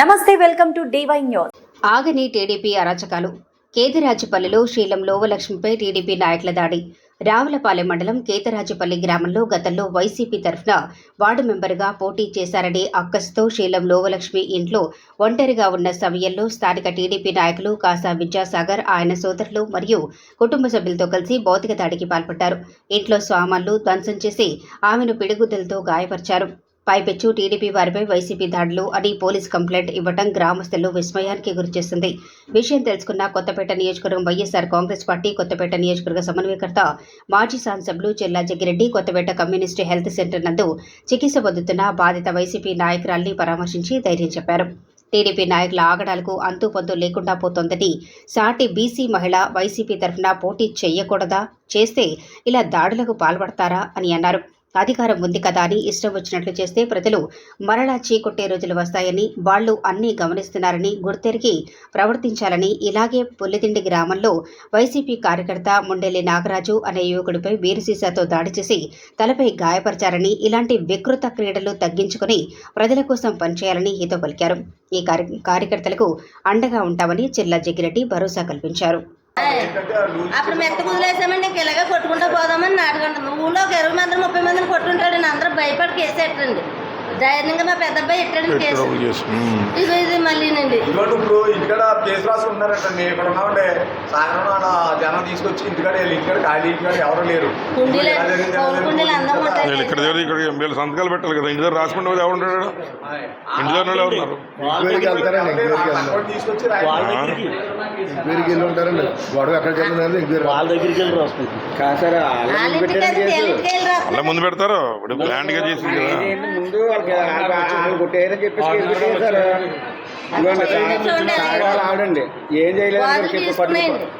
నమస్తే welcome to DY news. ఆగని TDP అరాచకాలు. కేతిరాజుపల్లిలో శీలం లోవలక్ష్మిపై టీడీపీ నాయకుల దాడి. రావులపాలెం మండలం కేతరాజపల్లి గ్రామంలో గతంలో వైసీపీ తరఫున వార్డు మెంబర్గా పోటీ చేశారనే అక్కస్తో శీలం లోవలక్ష్మి ఇంట్లో ఒంటరిగా ఉన్న సమయంలో స్థానిక టీడీపీ నాయకులు కాసా విద్యాసాగర్ ఆయన సోదరులు మరియు కుటుంబ సభ్యులతో కలిసి భౌతిక దాడికి పాల్పడ్డారు. ఇంట్లో స్వామన్లు ధ్వంసం చేసి ఆమెను పిడిగుద్దలతో గాయపరిచారు. పైపెచ్చు టీడీపీ వారిపై వైసీపీ దాడులు అని పోలీస్ కంప్లైంట్ ఇవ్వడం గ్రామస్తులు విస్మయానికి గురిచేస్తుంది విషయం తెలుసుకున్న కొత్తపేట నియోజకవర్గం వైఎస్ఆర్ కాంగ్రెస్ పార్టీ కొత్తపేట నియోజకవర్గ సమన్వయకర్త మాజీ శాసనసభ్యులు జిల్లా Jaggireddy Kothapeta communist health centre నందు చికిత్స పొందుతున్న బాధిత వైసీపీ నాయకురాల్ని పరామర్శించి ధైర్యం చెప్పారు. టీడీపీ నాయకుల ఆగడాలకు అంతుపొంతు లేకుండా పోతోందని సాటి బీసీ మహిళ వైసీపీ తరఫున పోటీ చేయకూడదా? చేస్తే ఇలా దాడులకు పాల్పడతారా? అని అన్నారు. అధికారం ఉంది కదా అని ఇష్టం వచ్చినట్లు చేస్తే ప్రజలు మరలా చీకొట్టే రోజులు వస్తాయని వాళ్ళు అన్నీ గమనిస్తున్నారని గుర్తెరిగి ప్రవర్తించాలని ఇలాగే పుల్లిదిండి గ్రామంలో వైసీపీ కార్యకర్త ముండెల్లి నాగరాజు అనే యువకుడిపై వీరసీసాతో దాడి చేసి తలపై గాయపరిచారని ఇలాంటి వికృత క్రీడలు తగ్గించుకుని ప్రజల కోసం పనిచేయాలని హితో పలికారు. ఈ కార్య- కార్యకర్తలకు అండగా ఉంటామని చిల్లా జగ్గిరెడ్డి భరోసా కల్పించారు. అప్పుడు మెత్త కుదిలేసామండి ఇంక ఇలాగే కొట్టుకుంటూ పోదామని నాటకంటాం ఊళ్ళో ఒక ఇరవై మంది ముప్పై మందిని కొట్టుంటాడండి అందరూ భయపడి కేసు పెట్టండి ధైర్యంగా మా పెద్ద అబ్బాయి ఎట్టాడు కేసు? పెట్టడం చేసి ఉమ్. ఇది ఇది మళ్ళీనండి. ఇదిగోండి ఇప్పుడు ఇంటికాడ కేసు రాసి ఉన్నారంటండి ఇక్కడ ఉన్నామండి సాయంత్రం ఆడ జనం తీసుకొచ్చి ఇంటికాడ వెళ్ళి ఇంటికాడ ఖాళీ ఇంటికాడ ఎవరు లేరు. కుండీలు పౌరు? కుండీలు అందం ఉంటాయి. ఇక్కడ దగ్గర ఇక్కడ వీళ్ళు సంతకాలు పెట్టాలి కదా. ఇంటి దగ్గర రాసుకుంటే ఎవరు ఉంటాడు ఇంటి దగ్గర వాళ్ళు ఎవరు ఉన్నారు? ఎంక్వైరీకి వెళ్తారండి ఎంక్వైరీకి వెళ్తారు అక్కడ తీసుకొచ్చి ఎంక్వైరీకి వెళ్ళి ఉంటారండి. గొడవ ఎక్కడ ఎంక్వైరీ వాళ్ళ దగ్గరికి వెళ్ళి రాసుకుంటాం కాదు సార్ వాళ్ళ ఇంటికి వెళ్ళి వీళ్ళ ఇంటికి వెళ్ళి రాస్తారు. అలా ముందు పెడతారు. ఇప్పుడు ప్లాంట్గా చేసింది కదా. ముందు కొట్టేయని చెప్పేసి సార్ ఆవిడండి ఏం చేయలేదు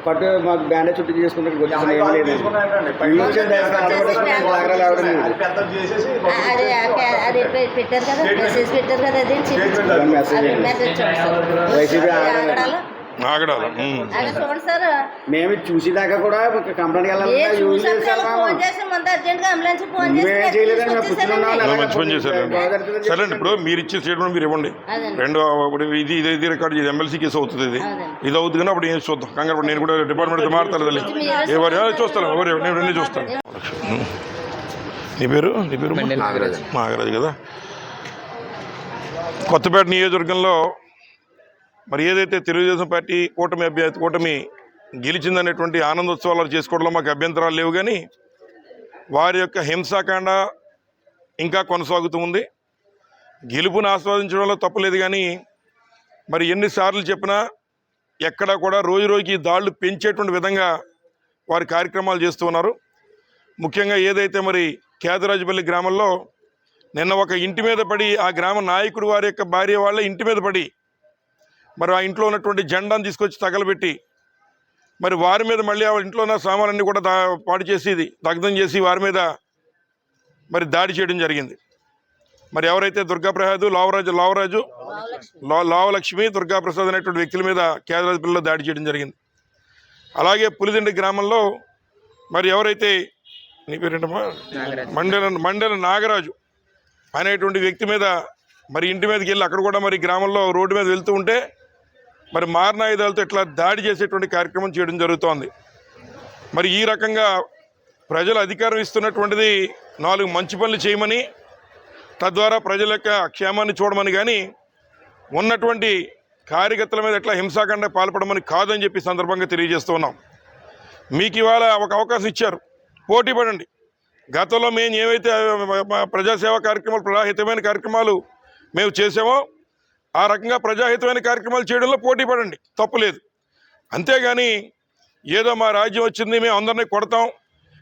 పట్టు మాకు బ్యాండేజ్ చుట్టూ చేసుకుంటే వచ్చేసిన ఏం లేదు. పెట్టారు కదా మెసేజ్ పెట్టారు కదా అది. మెసేజ్ ఆగడాలు. మేము. చూసేదాకా కూడా కంప్లైంట్ చూసాం చేసి చేసి మంచి పని చేశారు. సరేండి ఇప్పుడు మీరు ఇచ్చే స్టేట్మెంట్ మీరు ఇవ్వండి. రెండు ఇప్పుడు ఇది ఇది ఇది రికార్డు ఇది ఎమ్మెల్సీ కేసు అవుతుంది ఇది. ఇది అవుతుంది కానీ అప్పుడు ఏం చూద్దాం? కంగారు నేను కూడా డిపార్ట్మెంట్ మారుతాను తల్లి ఎవరు చూస్తాను ఎవరు? నేను రెండు చూస్తాను. నీ పేరు? నీ పేరు? నాగరాజు నాగరాజు కదా? కొత్తపేట నియోజకవర్గంలో మరి ఏదైతే తెలుగుదేశం పార్టీ కూటమి అభ్యర్థి కూటమి గెలిచిందనేటువంటి ఆనందోత్సవాలు చేసుకోవడంలో మాకు అభ్యంతరాలు లేవు కానీ వారి యొక్క హింసాకాండ ఇంకా కొనసాగుతూ ఉంది. గెలుపును ఆస్వాదించడంలో తప్పలేదు కానీ మరి ఎన్నిసార్లు చెప్పినా ఎక్కడా కూడా రోజు రోజుకి దాళ్ళు పెంచేటువంటి విధంగా వారి కార్యక్రమాలు చేస్తూ ఉన్నారు. ముఖ్యంగా ఏదైతే మరి కేదరాజుపల్లి గ్రామంలో నిన్న ఒక ఇంటి మీద పడి ఆ గ్రామ నాయకుడు వారి యొక్క భార్య వాళ్ళ ఇంటి మీద పడి మరి ఆ ఇంట్లో ఉన్నటువంటి జెండాను తీసుకొచ్చి తగలబెట్టి మరి వారి మీద మళ్ళీ ఆ ఇంట్లో ఉన్న సామాన్లన్నీ కూడా దా పాడు చేసి ఇది దగ్ధం చేసి వారి మీద మరి దాడి చేయడం జరిగింది. మరి ఎవరైతే దుర్గాప్రసాద్ లావరాజు లావరాజు లావలక్ష్మి దుర్గాప్రసాద్ అనేటువంటి వ్యక్తుల మీద కేదరాజుపల్లిలో దాడి చేయడం జరిగింది. అలాగే పులిదిండి గ్రామంలో మరి ఎవరైతే నీ పేరేంటమ్మా? మండల మండల నాగరాజు అనేటువంటి వ్యక్తి మీద మరి ఇంటి మీదకి వెళ్ళి అక్కడ కూడా మరి గ్రామంలో రోడ్డు మీద వెళ్తూ ఉంటే మరి మారణాయుధాలతో ఇట్లా దాడి చేసేటువంటి కార్యక్రమం చేయడం జరుగుతోంది. మరి ఈ రకంగా ప్రజలు అధికారం ఇస్తున్నటువంటిది నాలుగు మంచి పనులు చేయమని తద్వారా ప్రజల యొక్క క్షేమాన్ని చూడమని కానీ ఉన్నటువంటి కార్యకర్తల మీద ఎట్లా హింసాకాండ పాల్పడమని కాదని చెప్పి సందర్భంగా తెలియజేస్తున్నాం. మీకు ఇవాళ ఒక అవకాశం ఇచ్చారు. పోటీ పడండి. గతంలో మేము ఏవైతే మా ప్రజాసేవా కార్యక్రమాలు ప్రజాహితమైన కార్యక్రమాలు మేము చేసామో ఆ రకంగా ప్రజాహితమైన కార్యక్రమాలు చేయడంలో పోటీ పడండి. తప్పులేదు అంతేగాని ఏదో మా రాజ్యం వచ్చింది మేము అందరినీ కొడతాం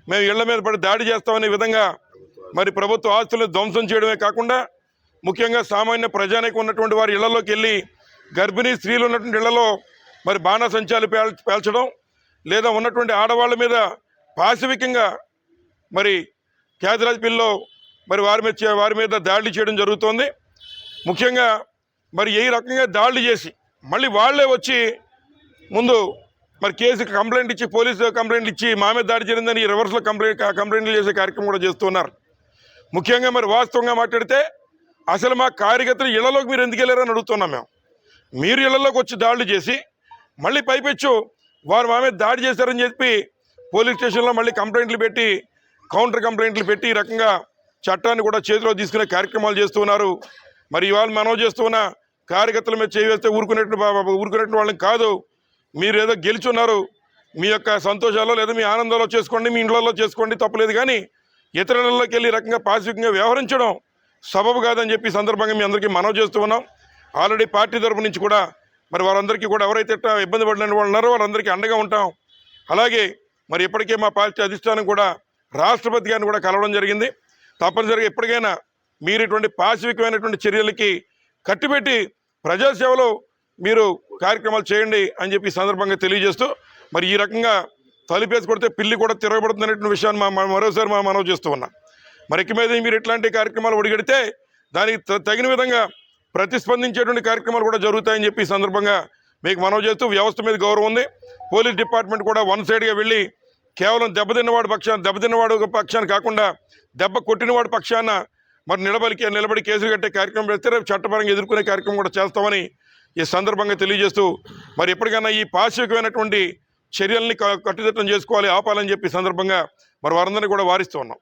మేము ఇళ్ళ మీద పడి దాడి చేస్తామనే విధంగా మరి ప్రభుత్వ ఆస్తులను ధ్వంసం చేయడమే కాకుండా ముఖ్యంగా సామాన్య ప్రజానికి ఉన్నటువంటి వారి ఇళ్ళలోకి వెళ్ళి గర్భిణీ స్త్రీలు ఉన్నటువంటి ఇళ్ళలో మరి బాణసంచాలు పేల్ పేల్చడం లేదా ఉన్నటువంటి ఆడవాళ్ళ మీద పాశవికంగా మరి ఖ్యాతిరాజ్ పిల్లలో మరి వారి మీద వారి మీద దాడి చేయడం జరుగుతోంది. ముఖ్యంగా మరి ఏ రకంగా దాడులు చేసి మళ్ళీ వాళ్ళే వచ్చి ముందు మరి కేసు కంప్లైంట్ ఇచ్చి పోలీసు కంప్లైంట్ ఇచ్చి మా మీద దాడి జరిగిందని రివర్స్లో కంప్లైంట్ కంప్లైంట్లు చేసే కార్యక్రమం కూడా చేస్తున్నారు. ముఖ్యంగా మరి వాస్తవంగా మాట్లాడితే అసలు మా కార్యకర్తలు ఇళ్ళలోకి మీరు ఎందుకు వెళ్ళారని అడుగుతున్నాం మేము. మీరు ఇళ్ళలోకి వచ్చి దాడులు చేసి మళ్ళీ పైపెచ్చు వారు మా మీద దాడి చేశారని చెప్పి పోలీస్ స్టేషన్లో మళ్ళీ కంప్లైంట్లు పెట్టి కౌంటర్ కంప్లైంట్లు పెట్టి ఈ రకంగా చట్టాన్ని కూడా చేతిలో తీసుకునే కార్యక్రమాలు చేస్తున్నారు మరి ఇవాళ మనం చేస్తున్న కార్యకర్తల మీద చేస్తే ఊరుకునేట్టు ఊరుకునేట్టు వాళ్ళని కాదు. మీరు ఏదో గెలుచున్నారు. మీ యొక్క సంతోషాల్లో లేదా మీ ఆనందాల్లో చేసుకోండి మీ ఇండ్లలో చేసుకోండి తప్పలేదు కానీ ఇతరులలోకి వెళ్ళి రకంగా పాసిఫికంగా వ్యవహరించడం సబబు కాదని చెప్పి సందర్భంగా మీ అందరికీ మనవి చేస్తూ ఉన్నాం. ఆల్రెడీ పార్టీ తరపు నుంచి కూడా మరి వారందరికీ కూడా ఎవరైతే ఇబ్బంది పడిన వాళ్ళు ఉన్నారో వారందరికీ అండగా ఉంటాం. అలాగే మరి ఇప్పటికే మా పార్టీ అధిష్టానం కూడా రాష్ట్రపతి గారిని కూడా కలవడం జరిగింది. తప్పనిసరిగా ఎప్పటికైనా మీరు ఇటువంటి పాశవికమైనటువంటి చర్యలకి కట్టిపెట్టి ప్రజాసేవలో మీరు కార్యక్రమాలు చేయండి అని చెప్పి సందర్భంగా తెలియజేస్తూ మరి ఈ రకంగా తలిపేసి కొడితే పిల్లి కూడా తిరగబడుతున్నటువంటి విషయాన్ని మా మరోసారి మా మనవి చేస్తూ ఉన్నా. మరి మీద మీరు ఇట్లాంటి కార్యక్రమాలు ఒడిగడితే దానికి త- తగిన విధంగా ప్రతిస్పందించేటువంటి కార్యక్రమాలు కూడా జరుగుతాయని చెప్పి సందర్భంగా మీకు మనవి చేస్తూ వ్యవస్థ మీద గౌరవం ఉంది. పోలీస్ డిపార్ట్మెంట్ కూడా వన్ సైడ్గా వెళ్ళి కేవలం దెబ్బతిన్నవాడు పక్షాన దెబ్బతిన్నవాడు పక్షాన్ని కాకుండా దెబ్బ కొట్టినవాడు పక్షాన మరి నిలబడికి నిలబడి కేసులు కట్టే కార్యక్రమం పెడితే రేపు చట్టపరంగా ఎదుర్కొనే కార్యక్రమం కూడా చేస్తామని ఈ సందర్భంగా తెలియజేస్తూ మరి ఎప్పటికైనా ఈ పాశ్వికమైనటువంటి చర్యల్ని క- కట్టుదిట్టం చేసుకోవాలి ఆపాలని చెప్పి సందర్భంగా మరి వారందరినీ కూడా వారిస్తూ ఉన్నాం.